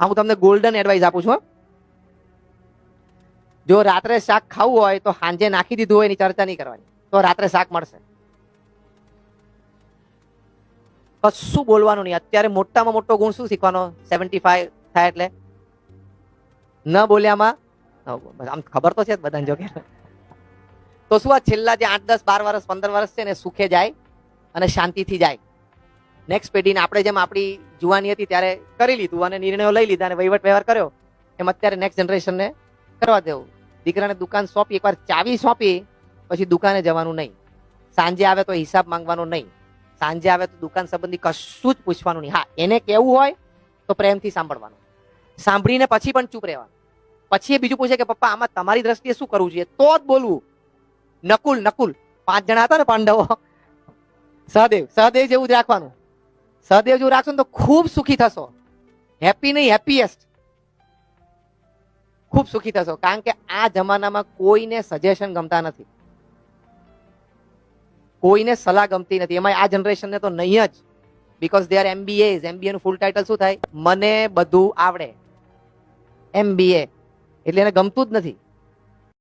આ હું તમને ગોલ્ડન એડવાઇસ આપું છું જો રાત્રે શાક ખાવું હોય તો સાંજે નાખી દીધું હોય એની ચર્ચા નહીં કરવાની. તો રાત્રે શાક મળશે. કશું બોલવાનું નહીં. અત્યારે મોટામાં મોટો ગુણ શું શીખવાનો? સેવન્ટી ફાઈવ થાય એટલે. ન બોલ્યામાં આમ ખબર તો છે જ બધાને જોકે તો શું આ છેલ્લા જે આઠ, દસ, બાર વર્ષ, પંદર વર્ષ છે ને, સુખે જાય અને શાંતિથી જાય. નેક્સ્ટ પેઢીને આપણે જેમ આપણી જુવાની હતી ત્યારે કરી લીધું અને નિર્ણયો લઈ લીધા અને વહીવટ વ્યવહાર કર્યો, એમ અત્યારે નેક્સ્ટ જનરેશનને કરવા દેવું. દીકરાને દુકાન સોંપી, એકવાર ચાવી સોંપી, પછી દુકાને જવાનું નહીં. સાંજે આવે તો હિસાબ માંગવાનો નહીં. સાંજે આવે તો દુકાન સંબંધી કશું જ પૂછવાનું નહીં. હા, એને કેવું હોય તો પ્રેમથી સાંભળવાનું. સાંભળીને પછી પણ ચૂપ રહેવાનું. પછી એ બીજું પૂછે કે, પપ્પા, આમાં તમારી દ્રષ્ટિએ શું કરવું જોઈએ? તો જ બોલવું. નકુલ નકુલ. પાંચ જણા હતા ને પાંડવો. સહદેવ સહદેવ જેવું જ રાખવાનું. સહદેવ જેવું રાખશો તો ખૂબ સુખી થશો. હેપી નહીં હેપીએસ્ટ ખૂબ સુખી થશો, કારણ કે આ જમાનામાં કોઈને સજેશન ગમતા નથી. કોઈને સલાહ ગમતી નથી. એમાં આ જનરેશનને તો નહીં જ. Because they are MBA MBA નું ફૂલ ટાઇટલ શું થાય? મને બધું આવડે. એમબીએ એટલે એને ગમતું જ નથી.